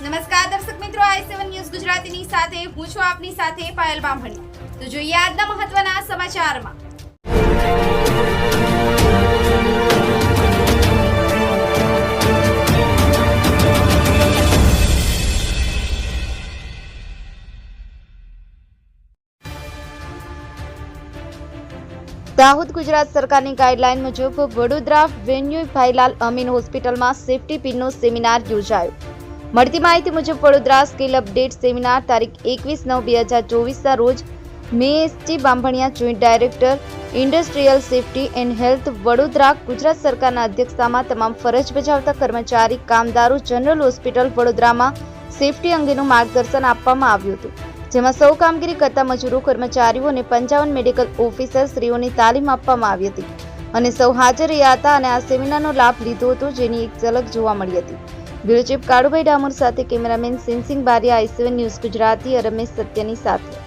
નમસ્કાર, દર્શક મિત્રો, આઈ સેવન ન્યૂઝ ગુજરાતીની સાથે, હું છું આપની સાથે પાયલ બામણી. તો જોઈએ આજના મહત્વના સમાચારમાં. દાહોદ ગુજરાત સરકારની ગાઈડલાઈન મુજબ વડોદરા વેન્યુ ભાઈલાલ અમીન હોસ્પિટલમાં સેફટી પિનનો સેમિનાર યોજાયો. મળતી માહિતી મુજબ, વડોદરા સ્કિલ અપડેટ સેમિનાર તારીખ એકવીસ નવ બે હજાર ચોવીસના રોજ મેએસટી Bambhaniya joint director, industrial safety and health Vadodara Gujarat સરકારના અધ્યક્ષતામાં તમામ ફરજ બજાવતા કર્મચારી, કામદારો, જનરલ હોસ્પિટલ વડોદરામાં સેફટી અંગેનું માર્ગદર્શન આપવામાં આવ્યું હતું. જેમાં સૌ કામગીરી કરતા મજૂરો, કર્મચારીઓ અને પંચાવન મેડિકલ ઓફિસર શ્રીઓની તાલીમ આપવામાં આવી હતી અને સૌ હાજર રહ્યા હતા અને આ સેમિનારનો લાભ લીધો હતો, જેની એક ઝલક જોવા મળી હતી. બ્યુરો કાળુભાઈ ડામોર સાથે cameraman સિંહસિંહ Baria I C one news Gujarati Ramesh સત્યની સાથે